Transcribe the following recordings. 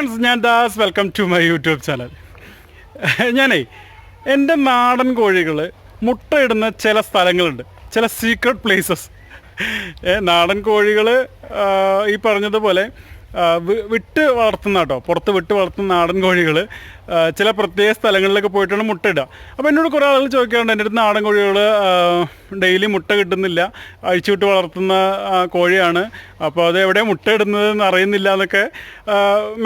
Friends ഞാൻ Das welcome to my YouTube channel ഞാനേ എന്റെ നാടൻ കോഴികൾ മുട്ടയിടുന്ന ചില സ്ഥലങ്ങളുണ്ട്. ചില സീക്രട്ട് പ്ലേസസ് നാടൻ കോഴികൾ ഈ പറഞ്ഞതുപോലെ വിട്ട് വളർത്തുന്ന കേട്ടോ പുറത്ത് വിട്ട് വളർത്തുന്ന നാടൻ കോഴികൾ ചില പ്രത്യേക സ്ഥലങ്ങളിലൊക്കെ പോയിട്ടാണ് മുട്ടയിടുക. അപ്പോൾ എന്നോട് കുറേ ആളുകൾ ചോദിക്കാറുണ്ട് എന്റെ അടുത്ത് നാടൻ കോഴികൾ ഡെയിലി മുട്ട കിട്ടുന്നില്ല. അഴിച്ചുവിട്ട് വളർത്തുന്ന കോഴിയാണ്. അപ്പോൾ അത് എവിടെ മുട്ട ഇടുന്നതെന്ന് അറിയുന്നില്ല എന്നൊക്കെ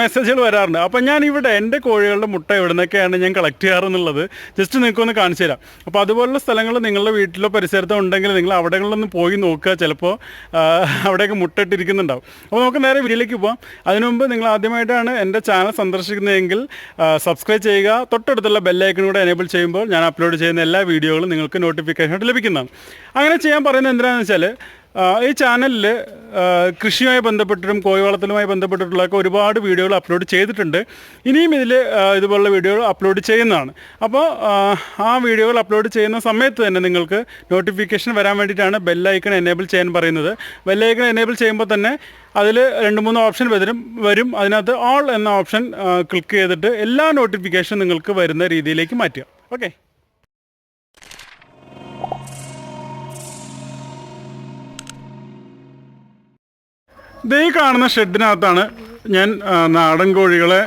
മെസ്സേജുകൾ വരാറുണ്ട്. അപ്പോൾ ഞാൻ ഇവിടെ എന്റെ കോഴികളുടെ മുട്ട എവിടെ നിന്നൊക്കെയാണ് ഞാൻ കളക്ട് ചെയ്യാറെന്നുള്ളത് ജസ്റ്റ് നിങ്ങൾക്കൊന്ന് കാണിച്ചു തരാം. അപ്പോൾ അതുപോലുള്ള സ്ഥലങ്ങൾ നിങ്ങളുടെ വീട്ടിലോ പരിസരത്തോ ഉണ്ടെങ്കിൽ നിങ്ങൾ അവിടെങ്ങളിലൊന്ന് പോയി നോക്കുക. ചിലപ്പോൾ അവിടെയൊക്കെ അവിടെയൊക്കെ മുട്ടയിട്ടിരിക്കുന്നുണ്ടാവും അപ്പോൾ നമുക്ക് നേരെ വിരിയിലേക്ക് പോവാം. അതിനു മുമ്പ് നിങ്ങൾ ആദ്യമായിട്ടാണ് എന്റെ ചാനൽ സന്ദർശിക്കുന്നതെങ്കിൽ സബ്സ്ക്രൈബ് ചെയ്യുക. തൊട്ടടുത്തുള്ള ബെല്ലൈക്കൺ കൂടെ എനേബിൾ ചെയ്യുമ്പോൾ ഞാൻ അപ്ലോഡ് ചെയ്യുന്ന എല്ലാ വീഡിയോകളും നിങ്ങൾക്ക് നോട്ടിഫിക്കേഷനായിട്ട് ലഭിക്കുന്നതാണ്. അങ്ങനെ ചെയ്യാൻ പറയുന്നത് എന്തിനാണെന്ന് വെച്ചാൽ ഈ ചാനലിൽ കൃഷിയുമായി ബന്ധപ്പെട്ടിട്ടും കോഴി വളർത്തലുമായി ബന്ധപ്പെട്ടിട്ടുള്ളൊക്കെ ഒരുപാട് വീഡിയോകൾ അപ്ലോഡ് ചെയ്തിട്ടുണ്ട്. ഇനിയും ഇതിൽ ഇതുപോലുള്ള വീഡിയോകൾ അപ്ലോഡ് ചെയ്യുന്നതാണ്. അപ്പോൾ ആ വീഡിയോകൾ അപ്ലോഡ് ചെയ്യുന്ന സമയത്ത് തന്നെ നിങ്ങൾക്ക് നോട്ടിഫിക്കേഷൻ വരാൻ വേണ്ടിയിട്ടാണ് ബെല്ലൈക്കൺ എനേബിൾ ചെയ്യാൻ പറയുന്നത്. ബെല്ലൈക്കൺ എനേബിൾ ചെയ്യുമ്പോൾ തന്നെ അതിൽ രണ്ട് മൂന്ന് ഓപ്ഷൻ വരും വരും. അതിനകത്ത് ഓൾ എന്ന ഓപ്ഷൻ ക്ലിക്ക് ചെയ്തിട്ട് എല്ലാ നോട്ടിഫിക്കേഷനും നിങ്ങൾക്ക് വരുന്ന രീതിയിലേക്ക് മാറ്റുക. ഓക്കെ. ദേ കാണുന്ന ഷെഡിനകത്താണ് ഞാൻ നാടൻ കോഴികളെ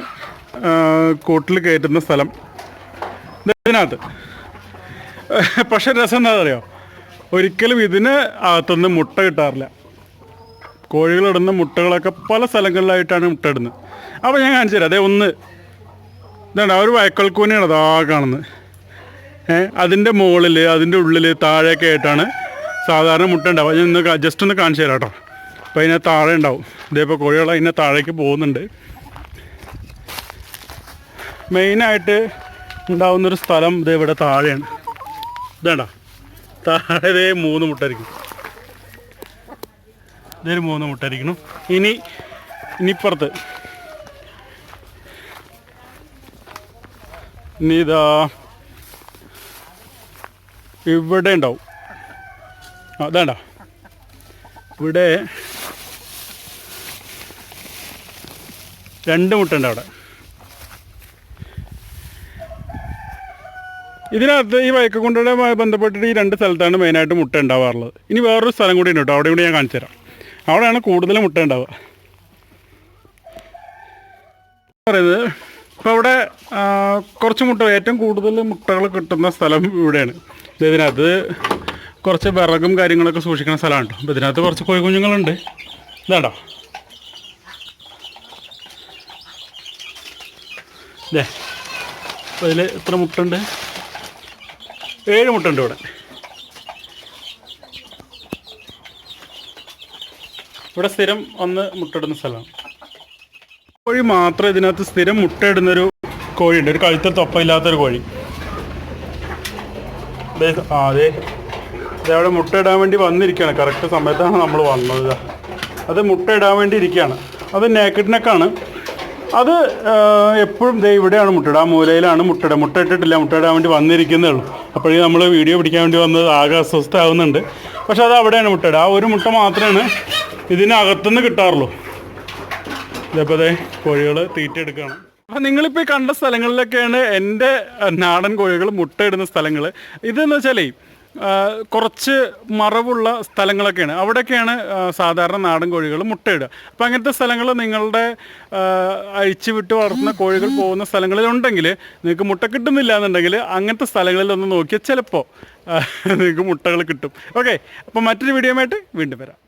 കൂട്ടിൽ കയറ്റുന്ന സ്ഥലം. ഇതിനകത്ത്. പക്ഷെ രസം എന്താ അറിയോ ഒരിക്കലും ഇതിന് അകത്തുനിന്ന് മുട്ട കിട്ടാറില്ല. കോഴികളിടുന്ന മുട്ടകളൊക്കെ പല സ്ഥലങ്ങളിലായിട്ടാണ് മുട്ട ഇടുന്നത് അപ്പോൾ ഞാൻ കാണിച്ചു തരാം. അതേ ഒന്ന് ഇതാണ് ആ ഒരു വയക്കൽ അതാ കാണുന്നത്. ഏ അതിന്റെ മുകളിൽ അതിന്റെ ഉള്ളിൽ താഴെയൊക്കെ ആയിട്ടാണ് സാധാരണ മുട്ട ഉണ്ടാവുക. ഞാൻ ഒന്ന് ജസ്റ്റ് ഒന്ന് കാണിച്ചു തരാം കേട്ടോ. അപ്പോൾ അതിനെ താഴെ ഉണ്ടാവും. ഇതേപോലെ കോഴികൾ അതിനെ താഴേക്ക് പോകുന്നുണ്ട്. മെയിനായിട്ട് ഉണ്ടാവുന്നൊരു സ്ഥലം ഇത് ഇവിടെ താഴെയാണ്. ഇതാണ്ട. താഴെ ഇതേ മൂന്ന് മുട്ടായിരിക്കും ഇതൊരു മൂന്ന് മുട്ടായിരിക്കണം ഇനി ഇനിപ്പുറത്ത് ഇനി ഇതാ ഇവിടെ ഉണ്ടാവും. അതാണ്ടാ അതാണ്ട ഇവിടെ രണ്ട് മുട്ടുണ്ട് അവിടെ. ഇതിനകത്ത് ഈ വയക്കക്കൊണ്ടുമായി ബന്ധപ്പെട്ടിട്ട് ഈ രണ്ട് സ്ഥലത്താണ് മെയിനായിട്ട് മുട്ട ഉണ്ടാവാറുള്ളത്. ഇനി വേറൊരു സ്ഥലം കൂടി ഉണ്ട് കേട്ടോ അവിടെ കൂടി ഞാൻ കാണിച്ചു തരാം. അവിടെയാണ് കൂടുതൽ മുട്ട ഉണ്ടാവുക. പറയുന്നത് ഇപ്പോൾ അവിടെ കുറച്ച് മുട്ട ഏറ്റവും കൂടുതൽ മുട്ടകൾ കിട്ടുന്ന സ്ഥലം ഇവിടെയാണ്. ഇത് ഇതിനകത്ത് കുറച്ച് വിറകും കാര്യങ്ങളൊക്കെ സൂക്ഷിക്കുന്ന സ്ഥലമാണ് കേട്ടോ. അപ്പോൾ ഇതിനകത്ത് കുറച്ച് കോഴി കുഞ്ഞുങ്ങളുണ്ട് ഇതാണ്ടോ ഇതേ അപ്പോൾ എത്ര മുട്ടുണ്ട്? ഏഴ് മുട്ടുണ്ട് ഇവിടെ. ഇവിടെ സ്ഥിരം ഒന്ന് മുട്ടയിടുന്ന സ്ഥലമാണ്. കോഴി മാത്രം ഇതിനകത്ത് സ്ഥിരം മുട്ടയിടുന്നൊരു കോഴിയുണ്ട്. ഒരു കഴുത്തിൽ തൊപ്പയില്ലാത്തൊരു കോഴി. ദേ, ആ അതെ ഇതവിടെ മുട്ടയിടാൻ വേണ്ടി വന്നിരിക്കുകയാണ്. കറക്റ്റ് സമയത്താണ് നമ്മൾ വന്നത്. അത് മുട്ടയിടാൻ വേണ്ടി ഇരിക്കുകയാണ്. അത് നേക്കിട്ടിനൊക്കെയാണ് അത് എപ്പോഴും ദേ ഇവിടെയാണ് മുട്ടയിടുക ആ മൂലയിലാണ് മുട്ടയിട മുട്ട ഇട്ടിട്ടില്ല മുട്ടയിടാൻ വേണ്ടി വന്നിരിക്കുന്നേ ഉള്ളൂ. അപ്പോഴേ നമ്മൾ വീഡിയോ പിടിക്കാൻ വേണ്ടി വന്നത് ആകെ അസ്വസ്ഥമാകുന്നുണ്ട് പക്ഷെ അത് അവിടെയാണ് മുട്ടയിട ആ ഒരു മുട്ട മാത്രമാണ് ഇതിനകത്തുനിന്ന് കിട്ടാറുള്ളൂ. ഇതേപോലെ ദേ തീറ്റ എടുക്കുകയാണ് അപ്പം നിങ്ങളിപ്പോൾ ഈ കണ്ട സ്ഥലങ്ങളിലൊക്കെയാണ് എന്റെ നാടൻ കോഴികൾ മുട്ടയിടുന്ന സ്ഥലങ്ങൾ ഇതെന്ന് വെച്ചാലേ കുറച്ച് മറവുള്ള സ്ഥലങ്ങളൊക്കെയാണ്. അവിടെയൊക്കെയാണ് സാധാരണ നാടൻ കോഴികൾ മുട്ടയിടുക. അപ്പം അങ്ങനത്തെ സ്ഥലങ്ങൾ നിങ്ങളുടെ അഴിച്ചു വിട്ട് വളർത്തുന്ന കോഴികൾ പോകുന്ന സ്ഥലങ്ങളിലുണ്ടെങ്കിൽ നിങ്ങൾക്ക് മുട്ട കിട്ടുന്നില്ല എന്നുണ്ടെങ്കിൽ അങ്ങനത്തെ സ്ഥലങ്ങളിലൊന്ന് നോക്കിയാൽ ചിലപ്പോൾ നിങ്ങൾക്ക് മുട്ടകൾ കിട്ടും. ഓക്കെ അപ്പോൾ മറ്റൊരു വീഡിയോ ആയിട്ട് വീണ്ടും വരാം.